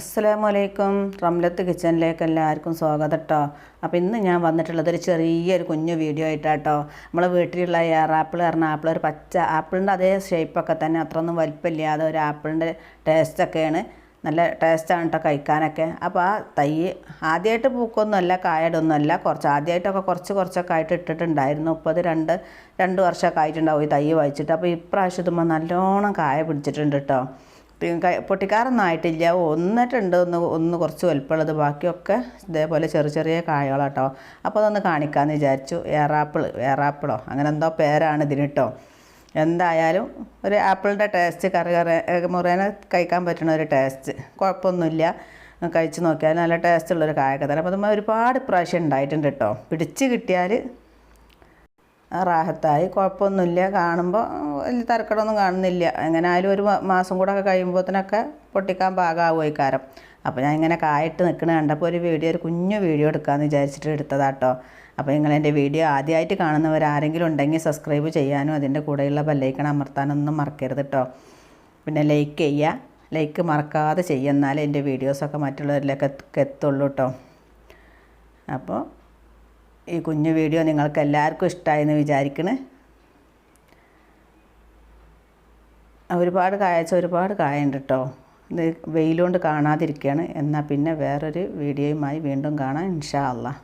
അസ്സലാമു അലൈക്കും. റംലത്ത് കിച്ചണിലേക്ക് എല്ലാവർക്കും സ്വാഗതം കേട്ടോ അപ്പോൾ ഇന്ന് ഞാൻ വന്നിട്ടുള്ളത് ഒരു ചെറിയൊരു കുഞ്ഞു വീഡിയോ ആയിട്ടാട്ടോ. നമ്മളെ വീട്ടിലുള്ള എയർ ആപ്പിൾ പറഞ്ഞ ആപ്പിൾ ഒരു പച്ച ആപ്പിളിന്റെ അതേ ഷേപ്പൊക്കെ തന്നെ അത്രയൊന്നും വലിപ്പമില്ലാതെ ഒരു ആപ്പിളിന്റെ ടേസ്റ്റൊക്കെയാണ് നല്ല ടേസ്റ്റാണ് കേട്ടോ കഴിക്കാനൊക്കെ. അപ്പോൾ ആ തൈ ആദ്യമായിട്ട് പൂക്കൊന്നുമല്ല കായടൊന്നുമല്ല. കുറച്ച് ആദ്യമായിട്ടൊക്കെ കുറച്ച് കുറച്ചൊക്കെ ആയിട്ട് ഇട്ടിട്ടുണ്ടായിരുന്നു. ഇപ്പോൾ അത് രണ്ട് രണ്ട് വർഷമൊക്കെ ആയിട്ടുണ്ടാവും ഈ തൈ വായിച്ചിട്ട് അപ്പോൾ ഇപ്രാവശ്യം ഇതുമ്പോൾ നല്ലോണം കായ പിടിച്ചിട്ടുണ്ട് കേട്ടോ പൊട്ടിക്കാറൊന്നും ആയിട്ടില്ല ഒന്നിട്ടുണ്ട്. ഒന്ന് ഒന്ന് കുറച്ച് വലുപ്പമുള്ളത്. ബാക്കിയൊക്കെ ഇതേപോലെ ചെറിയ ചെറിയ കായകളാട്ടോ. അപ്പോൾ അതൊന്ന് കാണിക്കാമെന്ന് വിചാരിച്ചു. ഏറാപ്പിൾ ഏറാപ്പിളോ? അങ്ങനെ എന്തോ പേരാണ് ഇതിന് കേട്ടോ എന്തായാലും ഒരു ആപ്പിളിന്റെ ടേസ്റ്റ് കറി കറി മുറേനെ കഴിക്കാൻ പറ്റുന്ന ഒരു ടേസ്റ്റ് കുഴപ്പമൊന്നുമില്ല. കഴിച്ച് നോക്കിയാൽ നല്ല ടേസ്റ്റുള്ളൊരു കായൊക്കെ കായക്കത്തരം അപ്പോൾ അതുമ്പോൾ ഒരുപാട് പ്രാവശ്യം ഉണ്ടായിട്ടുണ്ട് കേട്ടോ പിടിച്ച് കിട്ടിയാൽ റാഹത്തായി. കുഴപ്പമൊന്നുമില്ല. കാണുമ്പോൾ വലിയ തരക്കടൊന്നും കാണുന്നില്ല. എങ്ങനെയായാലും ഒരു മാസം കൂടെ ഒക്കെ കഴിയുമ്പോഴത്തേനൊക്കെ പൊട്ടിക്കാൻ പാകമാവുമായി കാരം അപ്പോൾ ഞാൻ ഇങ്ങനെ കായിട്ട് നിൽക്കണ കണ്ടപ്പോൾ ഒരു വീഡിയോ ഒരു കുഞ്ഞു വീഡിയോ എടുക്കാമെന്ന് വിചാരിച്ചിട്ട് എടുത്തതാട്ടോ. അപ്പോൾ നിങ്ങൾ എന്റെ വീഡിയോ ആദ്യമായിട്ട് കാണുന്നവർ ആരെങ്കിലും ഉണ്ടെങ്കിൽ സബ്സ്ക്രൈബ് ചെയ്യാനും അതിന്റെ കൂടെയുള്ള ബെല്ലൈക്കൺ അമർത്താനൊന്നും മറക്കരുത് കേട്ടോ പിന്നെ ലൈക്ക് ചെയ്യുക ലൈക്ക് മറക്കാതെ ചെയ്യുന്നാലേ എന്റെ വീഡിയോസൊക്കെ മറ്റുള്ളവരിലേക്ക് എത്ത- എത്തുള്ളൂ കേട്ടോ അപ്പോൾ ഈ കുഞ്ഞു വീഡിയോ നിങ്ങൾക്ക് എല്ലാവർക്കും ഇഷ്ടമായെന്ന് വിചാരിക്കണേ. ഒരുപാട് കായച്ച ഒരുപാട് കായുണ്ട് കേട്ടോ ഇത് വെയിലുകൊണ്ട് കാണാതിരിക്കുകയാണ് എന്നാൽ പിന്നെ വേറൊരു വീഡിയോയുമായി വീണ്ടും കാണാം. ഇൻഷാ അള്ളാഹ്